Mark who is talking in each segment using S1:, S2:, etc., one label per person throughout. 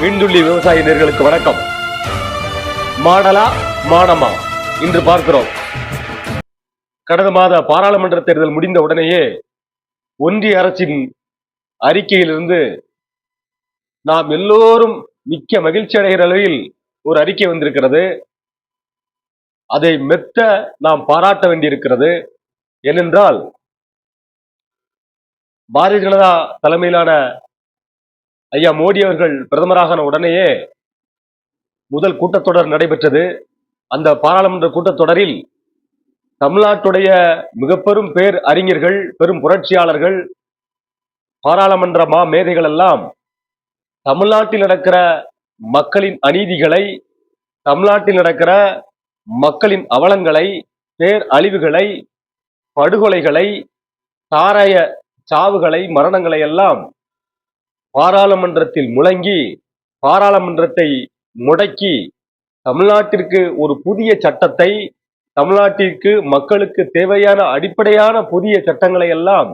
S1: மீண்டுள்ளி விவசாய நேர்களுக்கு வணக்கம். மாடலா மானமா இன்று பார்க்கிறோம். கடந்த மாத பாராளுமன்ற தேர்தல் முடிந்த உடனேயே ஒன்றிய அரசின் அறிக்கையிலிருந்து நாம் எல்லோரும் மிக்க மகிழ்ச்சி அடைகிற அளவில் ஒரு அறிக்கை வந்திருக்கிறது. அதை மெத்த நாம் பாராட்ட வேண்டியிருக்கிறது. ஏனென்றால் பாரதிய ஜனதா தலைமையிலான ஐயா மோடி அவர்கள் பிரதமராக உடனேயே முதல் கூட்டத்தொடர் நடைபெற்றது. அந்த பாராளுமன்ற கூட்டத்தொடரில் தமிழ்நாட்டுடைய மிக பெரும் பேர் அறிஞர்கள் பெரும் புரட்சியாளர்கள் பாராளுமன்ற மா மேதைகள் எல்லாம் தமிழ்நாட்டில் நடக்கிற மக்களின் அநீதிகளை தமிழ்நாட்டில் நடக்கிற மக்களின் அவலங்களை பேர் அழிவுகளை படுகொலைகளை சாராய சாவுகளை மரணங்களை எல்லாம் பாராளுமன்றத்தில் முழங்கி பாராளுமன்றத்தை முடக்கி தமிழ்நாட்டிற்கு ஒரு புதிய சட்டத்தை தமிழ்நாட்டிற்கு மக்களுக்கு தேவையான அடிப்படையான புதிய சட்டங்களை எல்லாம்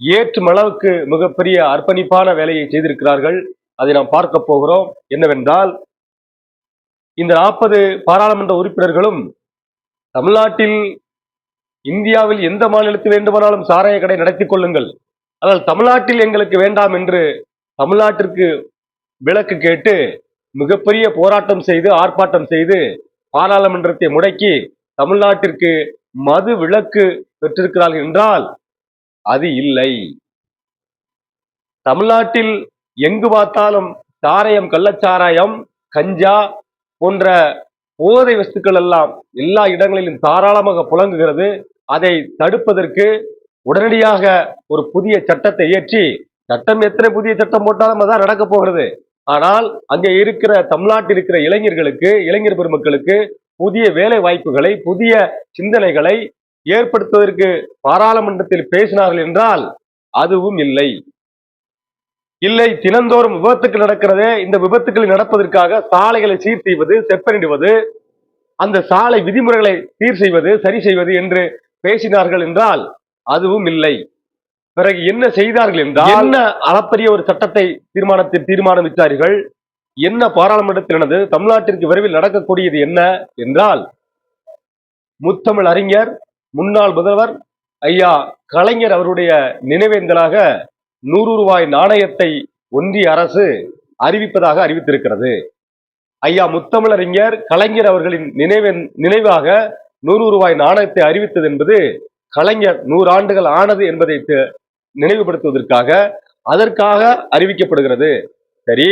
S1: ஏற்றும் அளவுக்கு மிகப்பெரிய அர்ப்பணிப்பான வேலையை செய்திருக்கிறார்கள். அதை நாம் பார்க்க போகிறோம். என்னவென்றால் இந்த நாற்பது பாராளுமன்ற உறுப்பினர்களும் தமிழ்நாட்டில் இந்தியாவில் எந்த மாநிலத்தில் வேண்டுமானாலும் சாராய கடை நடத்தி கொள்ளுங்கள். ஆனால் தமிழ்நாட்டில் எங்களுக்கு வேண்டாம் என்று தமிழ்நாட்டிற்கு விலக்கு கேட்டு மிகப்பெரிய போராட்டம் செய்து ஆர்ப்பாட்டம் செய்து பாராளுமன்றத்தை முடக்கி தமிழ்நாட்டிற்கு மது விலக்கு பெற்றிருக்கிறார்கள் என்றால் அது இல்லை. தமிழ்நாட்டில் எங்கு பார்த்தாலும் சாராயம் கள்ளச்சாராயம் கஞ்சா போன்ற போதை வஸ்துக்கள் எல்லாம் எல்லா இடங்களிலும் தாராளமாக புழங்குகிறது. அதை தடுப்பதற்கு உடனடியாக ஒரு புதிய சட்டத்தை இயற்றி சட்டம் எத்தனை புதிய சட்டம் போட்டாலும் அதான் நடக்க போகிறது. ஆனால் அங்கே இருக்கிற தமிழ்நாட்டில் இருக்கிற இளைஞர்களுக்கு இளைஞர் பெருமக்களுக்கு புதிய வேலை வாய்ப்புகளை புதிய சிந்தனைகளை ஏற்படுத்துவதற்கு பாராளுமன்றத்தில் பேசினார்கள் என்றால் அதுவும் இல்லை. இல்லை தினந்தோறும் விபத்துக்கள் நடக்கிறதே இந்த விபத்துக்கள் நடப்பதற்காக சாலைகளை சீர் செய்வது செப்பனிடுவது அந்த சாலை விதிமுறைகளை சீர் செய்வது சரி செய்வது என்று பேசினார்கள் என்றால் அதுவும் இல்லை. பிறகு என்ன செய்தார்கள் என்றால் என்ன அளப்பரிய ஒரு சட்டத்தை தீர்மானத்தில் தீர்மானித்தார்கள் என்ன பாராளுமன்றத்தில் நடந்தது தமிழ்நாட்டிற்கு விரைவில் நடக்கக்கூடியது என்ன என்றால் முத்தமிழ் அறிஞர் முன்னாள் முதல்வர் ஐயா கலைஞர் அவருடைய நினைவேந்தலாக நூறு ரூபாய் நாணயத்தை ஒன்றிய அரசு அறிவிப்பதாக அறிவித்திருக்கிறது. ஐயா முத்தமிழறிஞர் கலைஞர் அவர்களின் நினைவு நினைவாக நூறு ரூபாய் நாணயத்தை அறிவித்தது என்பது கலைஞர் நூறு ஆண்டுகள் ஆனது என்பதை தெ- நினைவுபடுத்துவதற்காக அதற்காக அறிவிக்கப்படுகிறது. சரி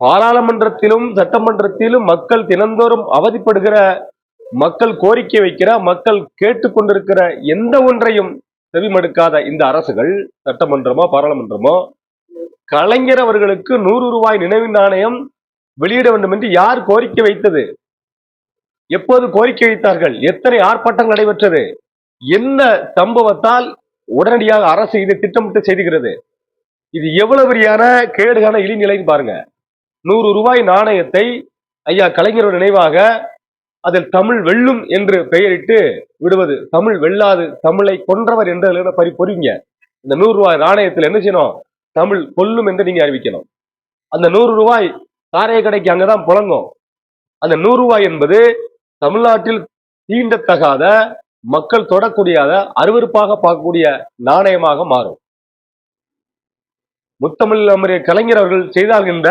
S1: பாராளுமன்றத்திலும் சட்டமன்றத்திலும் மக்கள் தினந்தோறும் அவதிப்படுகிற மக்கள் கோரிக்கை வைக்கிற மக்கள் கேட்டுக்கொண்டிருக்கிற எந்த ஒன்றையும் செவிமடுக்காத இந்த அரசுகள் சட்டமன்றமோ பாராளுமன்றமோ கலைஞர் அவர்களுக்கு நூறு ரூபாய் நினைவு நாணயம் வெளியிட வேண்டும் என்று யார் கோரிக்கை வைத்தது? எப்போது கோரிக்கை வைத்தார்கள்? எத்தனை ஆர்ப்பாட்டம் நடைபெற்றது? என்ன சம்பவத்தால் உடனடியாக அரசு இது திட்டமிட்டு செய்துகிறது. இது எவ்வளவு பெரியான கேடுகான இழிநிலைன்னு பாருங்க. நூறு ரூபாய் நாணயத்தை ஐயா கலைஞரோட நினைவாக அதில் தமிழ் வெல்லும் என்று பெயரிட்டு விடுவது. தமிழ் வெல்லாது தமிழை கொன்றவர் என்று பறி பொறிங்க. இந்த நூறு ரூபாய் நாணயத்தில் என்ன செய்யணும்? தமிழ் கொல்லும் என்று நீங்க அறிவிக்கணும். அந்த நூறு ரூபாய் காரைய கடைக்கு அங்கதான் புழங்கும். அந்த நூறு ரூபாய் என்பது தமிழ்நாட்டில் தீண்டத்தகாத மக்கள் தொடக்கூடியாத அருவருப்பாக பார்க்கக்கூடிய நாணயமாக மாறும். முத்தமிழ் நம்முடைய கலைஞர் அவர்கள் செய்தார்கின்ற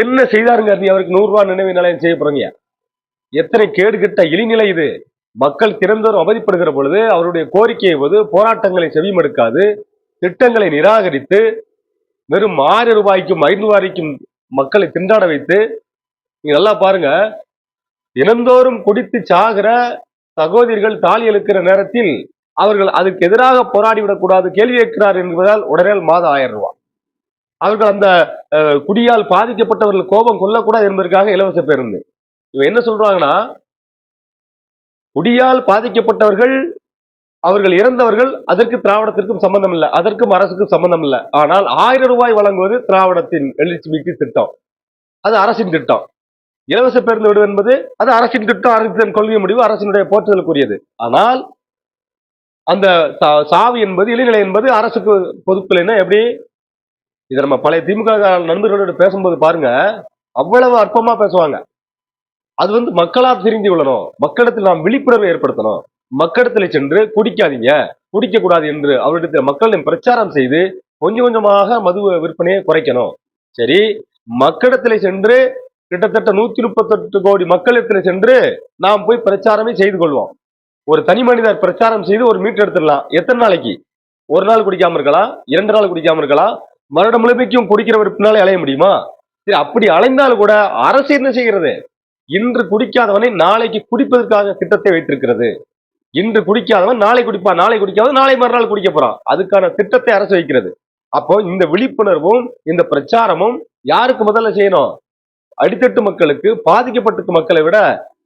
S1: என்ன செய்தாருங்க நீ அவருக்கு நூறு ரூபாய் நினைவு நிலையம் செய்ய போறீங்க? எத்தனை கேடுகட்ட இழிநிலை இது? மக்கள் திறந்தோறும் அவதிப்படுகிற பொழுது அவருடைய கோரிக்கையை போது போராட்டங்களை செவிமடுக்காது திட்டங்களை நிராகரித்து வெறும் ஆறு ரூபாய்க்கும் ஐந்து ரூபாய்க்கும் மக்களை திண்டாட வைத்து நீங்க நல்லா பாருங்க தினந்தோறும் குடித்து சாகிற சகோதரிகள் தாலி எழுக்கிற நேரத்தில் அவர்கள் அதுக்கு எதிராக போராடி விடக்கூடாது கேள்வி கேட்கிறார் என்பதால் உடனே மாதம் ஆயிரம் ரூபாய் அவர்கள் அந்த அஹ், குடியால் பாதிக்கப்பட்டவர்கள் கோபம் கொள்ளக்கூடாது என்பதற்காக இலவச பேருந்து. இவன் என்ன சொல்றாங்கன்னா குடியால் பாதிக்கப்பட்டவர்கள் அவர்கள் இறந்தவர்கள் அதற்கு திராவிடத்திற்கும் சம்பந்தம் இல்லை அதற்கும் அரசுக்கும் சம்பந்தம் இல்லை ஆனால் ஆயிரம் ரூபாய் வழங்குவது திராவிடத்தின் எழுச்சி மிக்க திட்டம். அது அரசின் திட்டம். இலவச பேருந்து விடுவது என்பது அது அரசின் திட்டம் அரசின் கொள்கை முடிவு அரசினுடைய போற்றுதலுக்குரியது. ஆனால் அந்த சா- சாவி என்பது இளைநிலை என்பது அரசுக்கு பொதுப்பில்லைன்னா எப்படி? இதை நம்ம பழைய திமுக நண்பர்களோட பேசும்போது பாருங்க அவ்வளவு அற்பமா பேசுவாங்க. அது வந்து மக்களா தெரிந்து கொள்ளணும். மக்களிடத்தில் நாம் விழிப்புணர்வை ஏற்படுத்தணும். மக்களிடத்தில் சென்று குடிக்காதீங்க குடிக்க கூடாது என்று அவரிடத்தில் மக்களிடம் பிரச்சாரம் செய்து கொஞ்சம் கொஞ்சமாக மது விற்பனையை குறைக்கணும். சரி மக்களிடத்தில் சென்று கிட்டத்தட்ட நூத்தி முப்பத்தெட்டு கோடி மக்களிடத்தில் சென்று நாம் போய் பிரச்சாரமே செய்து கொள்வோம். ஒரு தனி மனிதர் பிரச்சாரம் செய்து ஒரு மீட்டர் எடுத்துடலாம். எத்தனை நாளைக்கு? ஒரு நாள் குடிக்காம இருக்கலாம் இரண்டு நாள் குடிக்காம இருக்கலாம் வருடம் முழுமைக்கும் குடிக்கிறவர் பின்னாலே அலைய முடியுமா? சரி அப்படி அலைந்தால் கூட அரசு என்ன செய்கிறது? இன்று குடிக்காதவனை நாளைக்கு குடிப்பதற்காக திட்டத்தை வைத்திருக்கிறது. இன்று குடிக்காதவன் நாளை குடிப்பான். நாளை குடிக்காதவன் நாளை மறுநாள் குடிக்க போறான். அதுக்கான திட்டத்தை அரசு வைக்கிறது. அப்போ இந்த விழிப்புணர்வும் இந்த பிரச்சாரமும் யாருக்கு முதல்ல செய்யணும்? அடித்தட்டு மக்களுக்கு பாதிக்கப்பட்ட மக்களை விட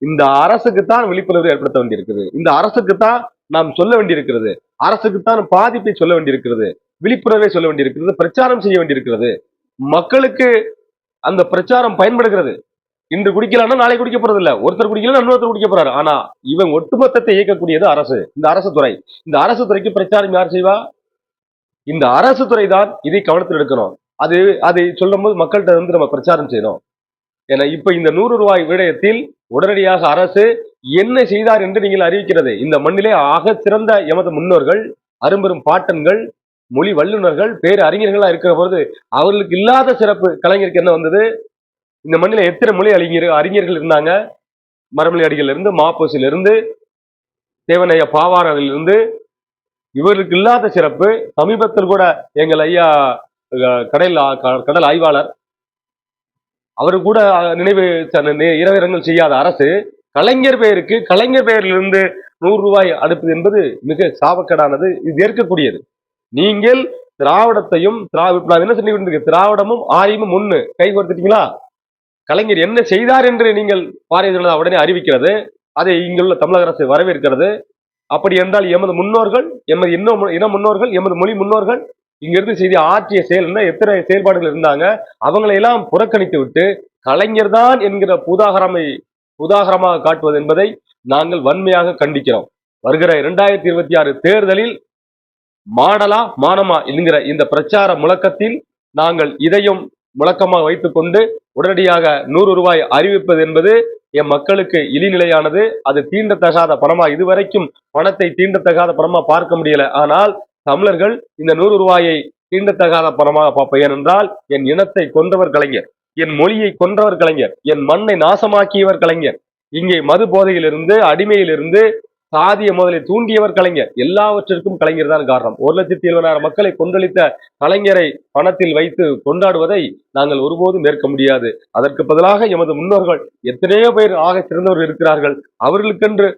S1: இந்த அரசுக்கு தான் விழிப்புணர்வு ஏற்படுத்த வேண்டியிருக்குது. இந்த அரசுக்கு தான் நாம் சொல்ல வேண்டியிருக்கிறது. அரசுக்கு தான் பாதிப்பை சொல்ல வேண்டியிருக்கிறது. விழிப்புணர்வை சொல்ல வேண்டியிருக்கிறது. பிரச்சாரம் செய்ய வேண்டியிருக்கிறது. மக்களுக்கு அந்த பிரச்சாரம் பயன்படுகிறது. இன்று குடிக்கலாம்னா நாளை குடிக்க போறது இல்ல ஒருத்தர் குடிக்கலாம் இன்னொருத்தர் குடிக்க போறாரு. ஆனா இவன் ஒட்டுமொத்தத்தை இயக்கக்கூடியது அரசு. இந்த அரசு துறை. இந்த அரசு துறைக்கு பிரச்சாரம் யார் செய்வா? இந்த அரசு துறை தான் இதை கவனத்தில் எடுக்கணும். அது அதை சொல்லும் போது மக்கள்கிட்ட வந்து நம்ம பிரச்சாரம் செய்யணும். ஏன்னா இப்ப இந்த நூறு ரூபாய் விடயத்தில் உடனடியாக அரசு என்ன செய்தார் என்று நீங்கள் அறிவிக்கிறது. இந்த மண்ணிலே ஆக சிறந்த எமது முன்னோர்கள் அரும்பெரும் பாட்டன்கள் மொழி வல்லுநர்கள் பேர் அறிஞர்களா இருக்கிற பொழுது அவர்களுக்கு இல்லாத சிறப்பு கலைஞருக்கு என்ன வந்தது? இந்த மண்ணில எத்தனை மொழி அறிஞர் அறிஞர்கள் இருந்தாங்க? மரமொழி அடிகள் இருந்து மாப்போசில இருந்து தேவனைய பாவாரில் இருந்து இவர்களுக்கு இல்லாத சிறப்பு. சமீபத்தில் கூட எங்கள் ஐயா கடல் கடல் ஆய்வாளர் அவரு கூட நினைவு ச- செய்யாத அரசு கலைஞர் பெயருக்கு கலைஞர் பெயரிலிருந்து நூறு ரூபாய் அனுப்புது என்பது மிக சாபக்கேடானது இது ஏற்கக்கூடியது. நீங்கள் திராவிடத்தையும் திராவிட நான் என்ன சொல்லி திராவிடமும் ஆரியமும் ஒண்ணு. கை கொடுத்துட்டீங்களா கலைஞர் என்ன செய்தார் என்று நீங்கள் பாரதிய ஜனதா உடனே அறிவிக்கிறது. அதை இங்குள்ள தமிழக அரசு வரவேற்கிறது. அப்படி என்றால் எமது முன்னோர்கள் எமது இன்னும் இன முன்னோர்கள் எமது மொழி முன்னோர்கள் இங்கிருந்து செய்தி ஆற்றிய செயல் எத்தனை செயல்பாடுகள் இருந்தாங்க அவங்களையெல்லாம் புறக்கணித்து விட்டு கலைஞர் தான் என்கிற புதாகரமை புதாகரமாக காட்டுவது என்பதை நாங்கள் வன்மையாக கண்டிக்கிறோம். வருகிற இரண்டாயிரத்தி இருபத்தி ஆறு தேர்தலில் மாடலா மானமா என்கிற இந்த பிரச்சார முழக்கத்தில் நாங்கள் இதையும் முழக்கமாக வைத்துக்கொண்டு உடனடியாக நூறு ரூபாய் அறிவிப்பது என்பது என் மக்களுக்கு இழிநிலையானது. அது தீண்டத்தகாத பணமா இதுவரைக்கும் பணத்தை தீண்டத்தகாத பணமா பார்க்க முடியல. ஆனால் தமிழர்கள் இந்த நூறு ரூபாயை தீண்டத்தகாத பணமாக பார்ப்பேன் ஏனென்றால் என் இனத்தை கொன்றவர் கலைஞர் என் மொழியை கொன்றவர் கலைஞர் என் மண்ணை நாசமாக்கியவர் கலைஞர் இங்கே மது போதையிலிருந்து அடிமையிலிருந்து சாதிய முதலை தூண்டியவர் கலைஞர் எல்லாவற்றிற்கும் கலைஞர் தான் காரணம். ஒரு லட்சத்தி எழுபதாயிரம் மக்களை கொன்றளித்த கலைஞரை பணத்தில் வைத்து கொண்டாடுவதை நாங்கள் ஒருபோதும் ஏற்க முடியாது. அதற்கு பதிலாக எமது முன்னோர்கள் எத்தனையோ பேர் ஆக சிறந்தவர்கள் இருக்கிறார்கள். அவர்களுக்கென்று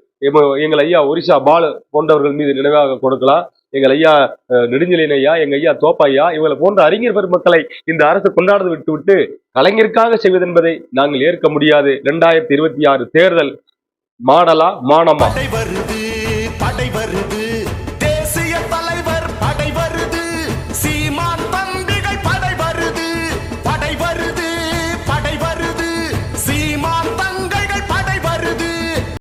S1: எங்கள் ஐயா ஒரிசா பாலு போன்றவர்கள் மீது நினைவாக கொடுக்கலாம். எங்கள் ஐயா நெடுஞ்சலின் ஐயா எங்க ஐயா தோப்பையா இவங்களை போன்ற அறிஞர் பெருமக்களை இந்த அரசு கொண்டாடுவது விட்டுவிட்டு கலைஞருக்காக செய்வது என்பதை நாங்கள் ஏற்க முடியாது. இரண்டாயிரத்தி இருபத்தி ஆறு தேர்தல் மாடலா மானமா?